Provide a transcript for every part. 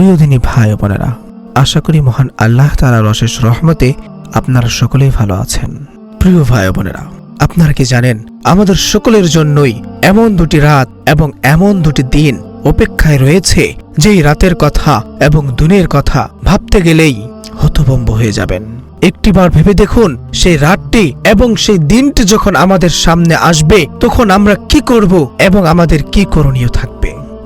প্রিয় দিনী ভাই বোনেরা, আশা করি মহান আল্লাহ তালার অশেষ রহমতে আপনারা সকলেই ভালো আছেন। প্রিয় ভাই বোনেরা, আপনারা কি জানেন, আমাদের সকলের জন্যই এমন দুটি রাত এবং এমন দুটি দিন অপেক্ষায় রয়েছে, যেই রাতের কথা এবং দিনের কথা ভাবতে গেলেই হতভম্ব হয়ে যাবেন। একটিবার ভেবে দেখুন, সেই রাতটি এবং সেই দিনটি যখন আমাদের সামনে আসবে, তখন আমরা কি করব এবং আমাদের কি করণীয় থাকবে?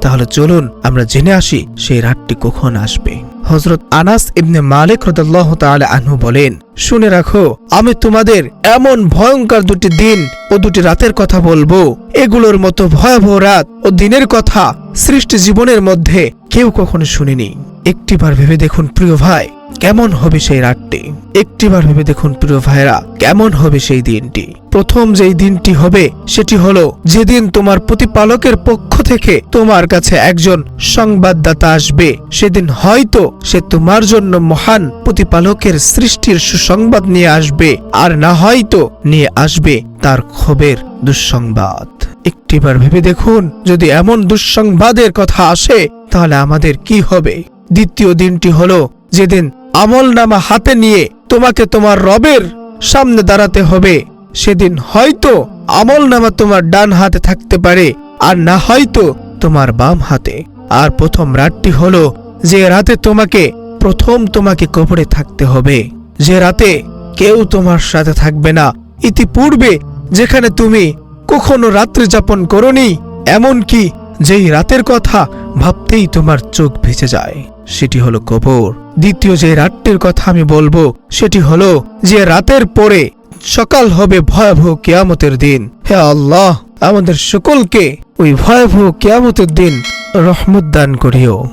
তাহলে চলুন আমরা জেনে আসি সেই রাতটি কখন আসবে। হজরত আনাস ইবনে মালিক রদাল্লাহ তাআলা আনহু বলেন, শুনে রাখো, আমি তোমাদের এমন ভয়ঙ্কর দুটি দিন ও দুটি রাতের কথা বলব। এগুলোর মতো ভয়াবহ রাত ও দিনের কথা সৃষ্টি জীবনের মধ্যে কেউ কখনো শুনিনি। একটিবার ভেবে দেখুন প্রিয় ভাই কেমন হবে সেই রাতটি? একটিবার ভেবে দেখুন প্রিয় ভাইরা কেমন হবে সেই দিনটি? প্রথম যেই দিনটি হবে, সেটি হলো যেদিন তোমার প্রতিপালকের পক্ষ থেকে তোমার কাছে একজন সংবাদদাতা আসবে। সেদিন হয়তো সে তোমার জন্য মহান প্রতিপালকের সৃষ্টির সুসংবাদ নিয়ে আসবে, আর না হয়তো নিয়ে আসবে তার ক্ষোভের দুঃসংবাদ। একটিবার ভেবে দেখুন, যদি এমন দুঃসংবাদের কথা আসে, তাহলে আমাদের কি হবে? দ্বিতীয় দিনটি হলো যেদিন আমল নামা হাতে নিয়ে তোমাকে তোমার রবের সামনে দাঁড়াতে হবে। সেদিন হয়তো আমল নামা তোমার ডান হাতে থাকতে পারে, আর না হয়তো তোমার বাম হাতে। আর প্রথম রাতটি হলো যে রাতে তোমাকে, প্রথম তোমাকে কবরে থাকতে হবে। যে রাতে কেউ তোমার সাথে থাকবে না। ইতিপূর্বে যেখানে তুমি কখনো রাত্রি যাপন করনি, এমনকি যেই রাতের কথা ভাবতেই তোমার চোখ ভেসে যায়। সেটি হলো কবর। দ্বিতীয় যে রাতটির কথা আমি বলব, সেটি হলো যে রাতের পরে সকাল হবে ভয়াবহ কেয়ামতের দিন। হে আল্লাহ, আমাদের সকলকে ওই ভয়াবহ কেয়ামতের দিন রহমত দান করিও।